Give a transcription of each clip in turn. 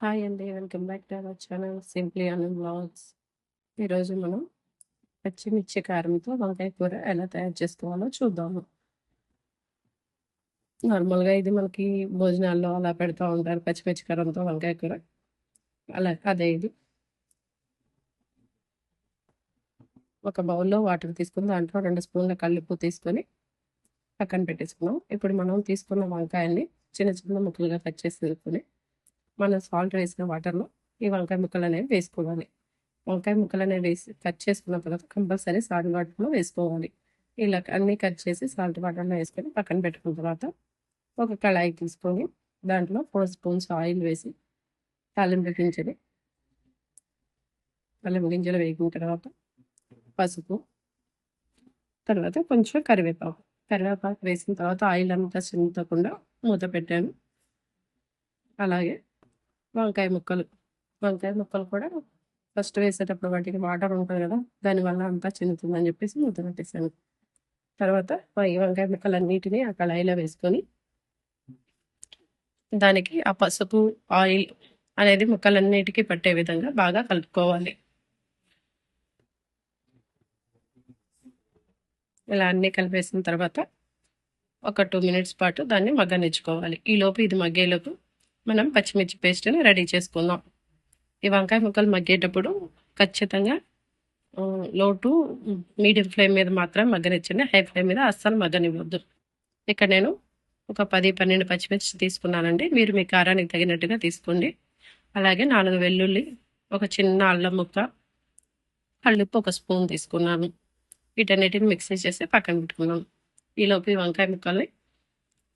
Hi అండి. Welcome back to our channel simply Anu blogs ఈరోజు మనం పచ్చిమిర్చి కారంతో వంకాయ కూర ఎలా తయారు చేసుకోవాలో చూద్దాము. నార్మల్‌గా ఇది మనకి భోజనాల్లో అలా పెడతా ఉంటారు. పచ్చిమిర్చి కారంతో వంకాయ కూర. అలా అదే ఇది. ఒక బౌల్‌లో వాటర్ తీసుకుని దాంట్లో రెండు స్పూన్ల కల్లుప్పు తీసుకొని పక్కన పెట్టేసుకున్నాం. ఇప్పుడు మనం తీసుకున్న వంకాయల్ని చిన్న చిన్న ముక్కలుగా కట్ చేసి వేసుకొని మనం సాల్ట్ వేసిన వాటర్‌లో ఈ వంకాయ ముక్కలు అనేవి వేసుకోవాలి. వంకాయ ముక్కలు అనేవి వేసి కట్ చేసుకున్న తర్వాత కంపల్సరీ సాల్ట్ వాటర్‌లో వేసుకోవాలి. ఇలా అన్నీ కట్ చేసి సాల్ట్ వాటర్‌లో వేసుకొని పక్కన పెట్టుకున్న తర్వాత ఒక కళాయి తీసుకొని దాంట్లో ఫోర్ స్పూన్స్ ఆయిల్ వేసి తాలింపు గింజలు తాలింపు గింజలు వేగిన తర్వాత పసుపు తర్వాత కొంచెం కరివేపాకు. కరివేపాకు వేసిన తర్వాత ఆయిల్ అంతా చింతకుండా మూత పెట్టాను. అలాగే వంకాయ ముక్కలు. వంకాయ ముక్కలు కూడా ఫస్ట్ వేసేటప్పుడు వాటికి వాటర్ ఉంటుంది కదా! దానివల్ల అంతా చిందుతుందని చెప్పేసి ముద్ద పెట్టేసాను. తర్వాత ఈ వంకాయ ముక్కలు అన్నిటిని ఆ కళాయిలో వేసుకొని దానికి ఆ పసుపు, ఆయిల్ అనేది ముక్కలన్నిటికి పట్టే విధంగా బాగా కలుపుకోవాలి. ఇలా అన్నీ కలిపేసిన తర్వాత ఒక టూ మినిట్స్ పాటు దాన్ని మగ్గనిచ్చుకోవాలి. ఈలోపు ఇది మగ్గేలోపు మనం పచ్చిమిర్చి పేస్ట్‌ని రెడీ చేసుకుందాం. ఈ వంకాయ ముక్కలు మగ్గేటప్పుడు ఖచ్చితంగా లోటు లో టు మీడియం ఫ్లేమ్ మీద మాత్రం మగ్గనిచ్చండి. హై ఫ్లేమ్ మీద అస్సలు మగ్గనివ్వద్దు. ఇక్కడ నేను ఒక 10, 12 పచ్చిమిర్చి తీసుకున్నానండి. మీరు మీ కారానికి తగినట్టుగా తీసుకోండి. అలాగే నాలుగు వెల్లుల్లి, ఒక చిన్న అల్లం ముక్క, కళ్ళుప్పు ఒక స్పూన్ తీసుకున్నాను. వీటన్నిటిని మిక్సీ చేసి పక్కన పెట్టుకున్నాం. ఈలోపు వంకాయ ముక్కల్ని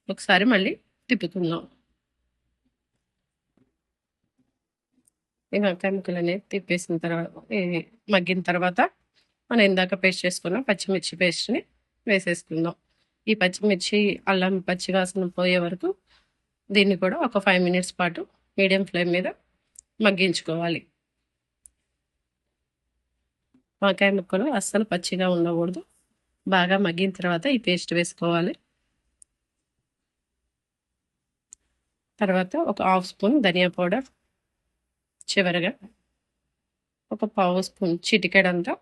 ఒకసారి మళ్ళీ తిప్పుకుందాం. ఈ అనేది తిప్పేసిన తర్వాత మగ్గిన తర్వాత మనం ఇందాక పేస్ట్ చేసుకున్నాం పచ్చిమిర్చి పేస్ట్‌ని వేసేసుకుందాం. ఈ పచ్చిమిర్చి, అల్లం పచ్చి వాసన పోయే వరకు దీన్ని కూడా ఒక ఫైవ్ మినిట్స్ పాటు మీడియం ఫ్లేమ్ మీద మగ్గించుకోవాలి. వంకాయ ముక్కలు అస్సలు పచ్చిగా ఉండకూడదు. బాగా మగ్గిన తర్వాత ఈ పేస్ట్ వేసుకోవాలి. తర్వాత ఒక హాఫ్ స్పూన్ ధనియా పౌడర్. చివరగా ఒక పావు స్పూన్ చిటికెడంతా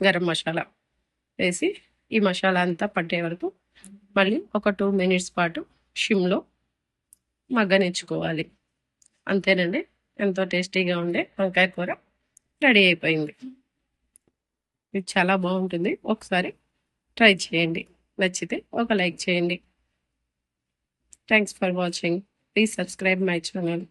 గరం మసాలా వేసి ఈ మసాలా అంతా పట్టే వరకు మళ్ళీ ఒక టూ మినిట్స్ పాటు షిమ్లో మగ్గనిచ్చుకోవాలి. అంతేనండి. ఎంతో టేస్టీగా ఉండే వంకాయ కూర రెడీ అయిపోయింది. ఇది చాలా బాగుంటుంది ఒకసారి ట్రై చేయండి. నచ్చితే ఒక లైక్ చేయండి. Thanks for watching. Please subscribe my channel.